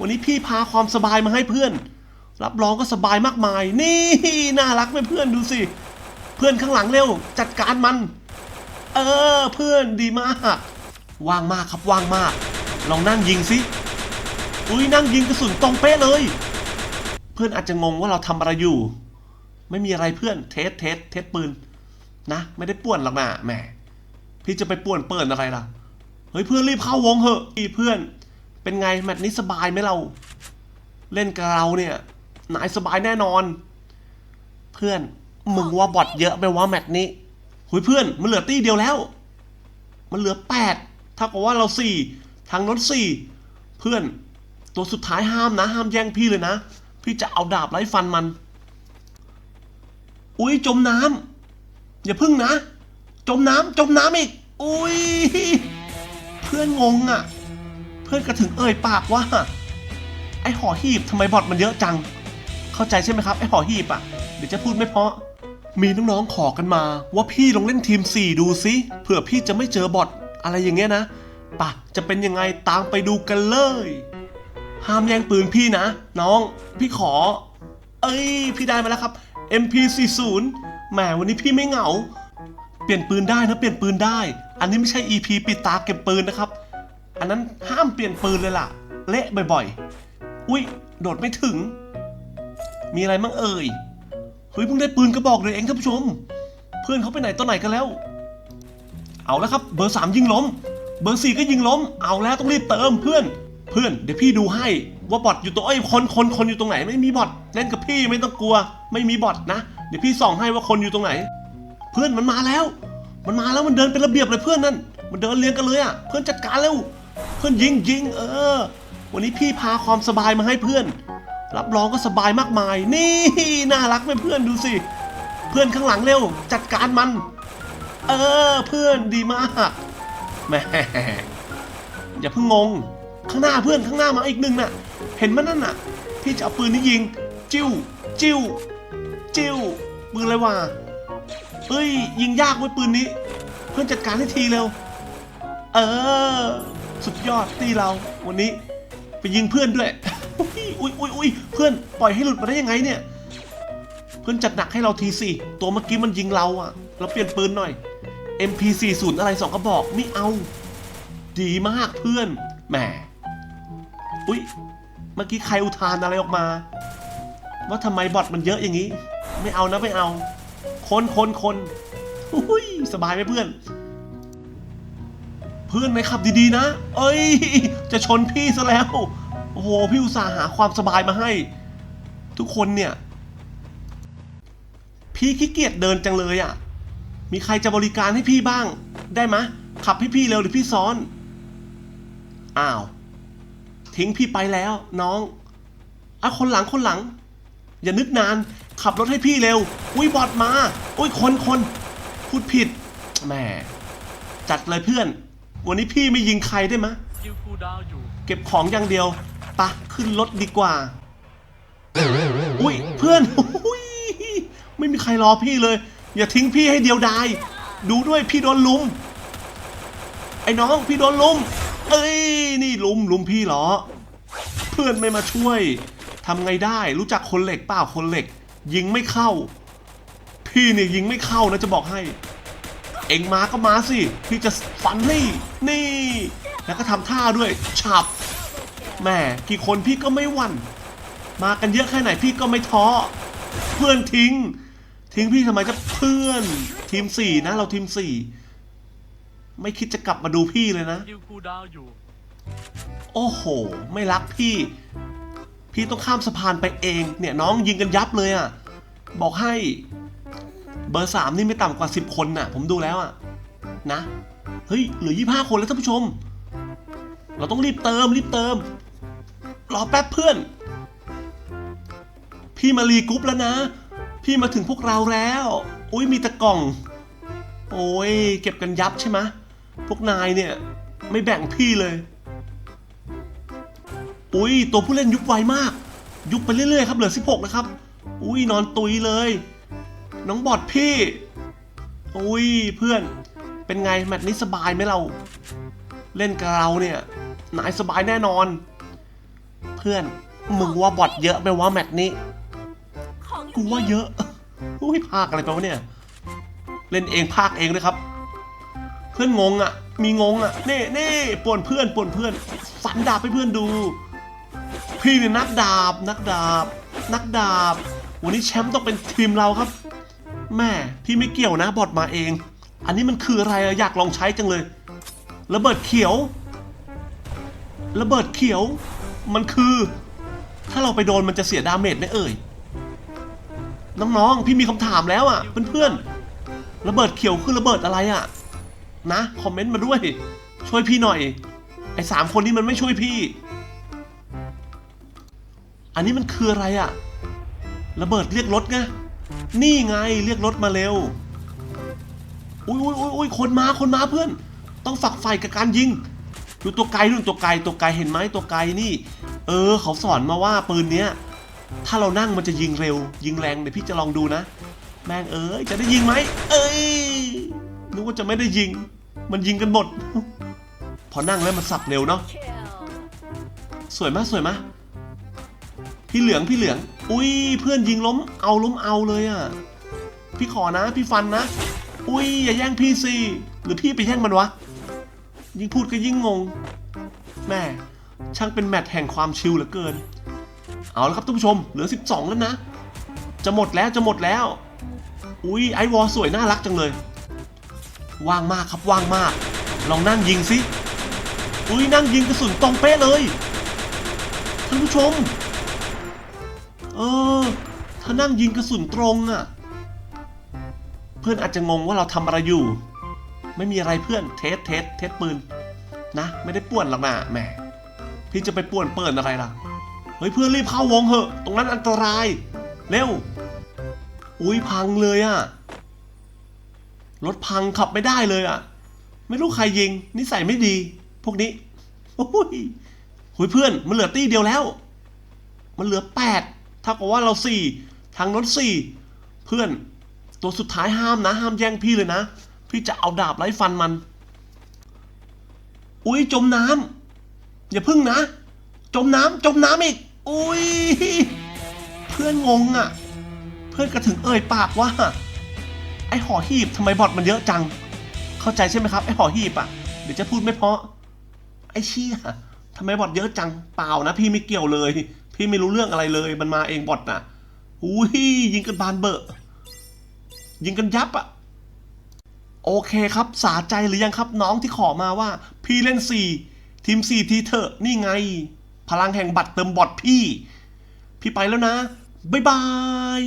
วันนี้พี่พาความสบายมาให้เพื่อน รับรองก็สบายมากมาย นี่น่ารักไหมเพื่อนดูสิ เพื่อนข้างหลังเร็ว จัดการมัน เออ เพื่อนดีมากว่างมากครับว่างมาก ลองนั่งยิงสิอุ้ยนั่งยิงกระสุนตรงเป๊ะเลย เพื่อนอาจจะงงว่าเราทำอะไรอยู่ ไม่มีอะไรเพื่อนเทสเทสเทสปืนนะ ไม่ได้ป่วนหรอกนะแหมพี่จะไปป่วนเปิดอะไรล่ะเฮ้ยเพื่อนรีบเข้าวงเหอะอีเพื่อน เป็นไงแมตช์นี้สบายไหมเรา เล่นกับเราเนี่ยนายสบายแน่นอน เพื่อนมึงว่าบอทเยอะไปว่าแมตช์นี้หุยเพื่อน มันเหลือตี้เดียวแล้ว มันเหลือแปดถ้ากับว่าเราสี่ทางโน้นสี่เพื่อน ตัวสุดท้ายห้ามนะ ห้ามแย่งพี่เลยนะ พี่จะเอาดาบไล่ฟันมัน อุ้ยจมน้ำอย่าพึ่งนะ จมน้ำจมน้ำอีก อุ้ยเพื่อนงงอะ่ะ เพื่อนก็ถึงเอ่ยปากว่า ไอหอหีบทำไมบอทมันเยอะจัง เข้าใจใช่ไหมครับไอหอหีบอะ่ะเดี๋ยวจะพูดไม่เพาะ มีน้องๆขอกันมาว่าพี่ลองเล่นทีม 4 ดูซิเผื่อพี่จะไม่เจอบอทอะไรอย่างเงี้ยนะปะจะเป็นยังไงตามไปดูกันเลย ห้ามแย่งปืนพี่นะ น้องพี่ขอ เอ้ย พี่ได้มาแล้วครับ MP40 แหมวันนี้พี่ไม่เหงา เปลี่ยนปืนได้นะเปลี่ยนปืนได้ อันนี้ไม่ใช่ EP ปิดตาเก็บปืนนะครับ อันนั้นห้ามเปลี่ยนปืนเลยล่ะ เละบ่อยๆ อุ้ยโดดไม่ถึง มีอะไรมั่งเอ่ยเฮ้ยเพิ่งได้ปืนกระบอกเลยเองท่านผู้ชม เพื่อนเขาไปไหนตัวไหนกันแล้ว เอาแล้วครับ เบอร์สามยิงล้ม เบอร์สี่ก็ยิงล้ม เอาแล้วต้องรีบเติมเพื่อน เพื่อนเดี๋ยวพี่ดูให้ว่าบอทอยู่ตรงเอ้คนคนคนอยู่ตรงไหนไม่มีบอทเล่นกับพี่ไม่ต้องกลัว ไม่มีบอทนะเดี๋ยวพี่ส่องให้ว่าคนอยู่ตรงไหน เพื่อนมันมาแล้ว มันมาแล้วมันเดินเป็นระเบียบเลยเพื่อนนั่นมันเดินเรียงกันเลยอะเพื่อนจัดการเร็ว เพื่อนยิงยิงเออ วันนี้พี่พาความสบายมาให้เพื่อน รับรองก็สบายมากมาย นี่น่ารักไหมเพื่อนดูสิ เพื่อนข้างหลังเร็ว จัดการมัน เออ เพื่อนดีมากแหมอย่าเพิ่งงง ข้างหน้าเพื่อนข้างหน้ามาอีกหนึ่งน่ะ เห็นมันนั่นน่ะ พี่จะเอาปืนนี้ยิง จิ้ว จิ้ว จิ้วปืนอะไรวะเฮ้ย ยิงยากเว้ปืนนี้ เพื่อนจัดการให้ทีเร็ว เออ สุดยอดตีเราวันนี้ไปยิงเพื่อนด้วยอุ้ยอุ้ยอุ้ยเพื่อนปล่อยให้หลุดมาได้ยังไงเนี่ย เพื่อนจัดหนักให้เราทีสิตัวเมื่อกี้มันยิงเราอะเราเปลี่ยนปืนหน่อย MP40 อะไรสองกระบอกไม่เอา ดีมากเพื่อนแหมอุ้ยเมื่อกี้ใครอุทานอะไรออกมา ว่าทำไมบอทมันเยอะอย่างนี้ ไม่เอานะไม่เอา คนคนคนอุ้ยสบายไหมเพื่อน เพื่อนไหมขับดีๆนะ เอ้ย จะชนพี่ซะแล้ว โอ้โห พี่อุตส่าห์หาความสบายมาให้ ทุกคนเนี่ย พี่ขี้เกียจเดินจังเลยอะ มีใครจะบริการให้พี่บ้าง ได้ไหมขับให้พี่เร็วหรือพี่ซ้อน อ้าว ทิ้งพี่ไปแล้วน้องอะคนหลังคนหลัง อย่านึกนาน ขับรถให้พี่เร็ว อุ้ยบอดมา อุ้ยคนคนพูดผิดแหมจัดเลยเพื่อน วันนี้พี่ไม่ยิงใครได้ไหมะคิวคูดาวอยู่ เก็บของอย่างเดียวปะขึ้นรถดีกว่า อุ้ยเพื่อนอุ้ยไม่มีใครรอพี่เลย อย่าทิ้งพี่ให้เดียวดาย ดูด้วยพี่โดนลุม ไอ้น้องพี่โดนลุม เอ้ยนี่ลุมลุมพี่เหรอ เพื่อนไม่มาช่วยทำไงได้รู้จักคนเหล็กเปล่าคนเหล็ก ยิงไม่เข้า พี่เนี่ยยิงไม่เข้านะจะบอกให้ เอ็งมาก็มาสิ พี่จะฟันนี่นี่ แล้วก็ทำท่าด้วยฉับแม่กี่คนพี่ก็ไม่หวั่นมากันเยอะแค่ไหนพี่ก็ไม่ท้อเพื่อนทิ้ง ทิ้งพี่ทำไมจะเพื่อน ทีมสี่นะ เราทีมสี่ไม่คิดจะกลับมาดูพี่เลยนะ โอ้โห ไม่รักพี่ พี่ต้องข้ามสะพานไปเอง เนี่ยน้องยิงกันยับเลยอะ บอกให้ เบอร์สามนี่ไม่ต่ำกว่าสิบคนน่ะ ผมดูแล้วอะนะเฮ้ยเหลือยี่ห้าคนแล้วท่านผู้ชม เราต้องรีบเติมรีบเติม รอแป๊บเพื่อน พี่มารีกรุ๊ปแล้วนะ พี่มาถึงพวกเราแล้วอุ้ยมีตะกล่อง โอ้ยเก็บกันยับใช่ไหมพวกนายเนี่ย ไม่แบ่งพี่เลย อุ้ยตัวผู้เล่นยุบไวมาก ยุบไปเรื่อยๆครับเหลือ 16 นะครับ อุ้ยนอนตุยเลย น้องบอดพี่ อุ้ยเพื่อน เป็นไงแมตช์นี้สบายไหมเรา เล่นกับเราเนี่ยนายสบายแน่นอน เพื่อน มึงว่าบอทเยอะไหมว่าแมตช์นี้ กูว่าเยอะ อุ้ยภาคอะไรไปวะเนี่ย เล่นเองภาคเองด้วยครับ เพื่อนงงอะ มีงงอะ เน่เน่ป่วนเพื่อนป่วนเพื่อนสันดาบให้เพื่อนดู พี่เนี่ยนักดาบ นักดาบ นักดาบ วันนี้แชมป์ต้องเป็นทีมเราครับ แม่พี่ไม่เกี่ยวนะบอดมาเอง อันนี้มันคืออะไรอยากลองใช้จังเลยระเบิดเขียวระเบิดเขียว มันคือ ถ้าเราไปโดนมันจะเสียดาเมจไหมเอ่ยน้องๆพี่มีคำถามแล้วอะเพื่อนๆระเบิดเขียวคือระเบิดอะไรอะ นะคอมเมนต์มาด้วย ช่วยพี่หน่อยไอ้สามคนนี้มันไม่ช่วยพี่ อันนี้มันคืออะไรอะ ระเบิดเรียกรถไง นี่ไงเรียกรถมาเร็ว อุ้ยอุ้ยอุ้ยอุ้ยคนมาคนมาเพื่อน ต้องฝักใฝ่กับการยิง ดูตัวไกลดูตัวไกลตัวไกลเห็นไหมตัวไกลนี่ เออ เขาสอนมาว่าปืนเนี้ย ถ้าเรานั่งมันจะยิงเร็ว ยิงแรงเดี๋ยวพี่จะลองดูนะ แม่งเอ้ยจะได้ยิงไหม เอ้ยนึกว่าจะไม่ได้ยิง มันยิงกันหมด พอนั่งแล้วมันสับเร็วเนาะสวยมากสวยมาก พี่เหลืองพี่เหลือง อุ้ยเพื่อนยิงล้มเอาล้มเอาเลยอะ พี่ขอนะ พี่ฟันนะ อุ้ยอย่าแย่งพี่สิหรือพี่ไปแย่งมันวะ ยิ่งพูดก็ยิ่งงง แม่ช่างเป็นแมตช์แห่งความชิลเหลือเกิน เอาและครับท่านผู้ชมเหลือ 12 แล้วนะ จะหมดแล้วจะหมดแล้ว อุ้ยไอวอลสวยน่ารักจังเลย ว่างมากครับว่างมาก ลองนั่งยิงสิ อุ้ยนั่งยิงกระสุนตรงเป๊ะเลยท่านผู้ชม เออ ถ้านั่งยิงกระสุนตรงอะ่ะ เพื่อนอาจจะงงว่าเราทำอะไรอยู่ ไม่มีอะไรเพื่อนเทสเทสเทสปืน นะ ไม่ได้ป่วนหรอกนะแหมพี่จะไปป่วนเปิดอะไรล่ะ เฮ้ยเพื่อนรีบเข้าวงเหอะ ตรงนั้นอันตราย เร็ว อุ้ยพังเลยอะ่ะ รถพังขับไม่ได้เลยอะ่ะ ไม่รู้ใครยิง นิสัยไม่ดี พวกนี้โอ้ยหุยเพื่อน มันเหลือตี้เดียวแล้ว มันเหลือแปด เท่ากับว่าเราสี่ทางโน้นสี่เพื่อนตัวสุดท้ายห้ามนะ ห้ามแย่งพี่เลยนะ พี่จะเอาดาบไล่ฟันมัน อุ้ยจมน้ำอย่าพึ่งนะ จมน้ำจมน้ำอีก อุ้ยเพื่อนงงอะ่ะ เพื่อนก็ถึงเอ่ยปากว่า ไอห่อหีบทำไมบอทมันเยอะจัง เข้าใจใช่ไหมครับไอห่อหีบอะ่ะเดี๋ยวจะพูดไม่เพาะไอเชี่ยทำไมบอทเยอะจังเปล่านะ พี่ไม่เกี่ยวเลย พี่ไม่รู้เรื่องอะไรเลย มันมาเองบอทน่ะอุ้ยยิงกันบานเบอะยิงกันยับอะโอเคครับ สาใจหรือยังครับน้องที่ขอมาว่า พี่เล่นสี่ทีมสี่ทีเถอะนี่ไง พลังแห่งบัตรเติมบอทพี่ พี่ไปแล้วนะ บ๊ายบาย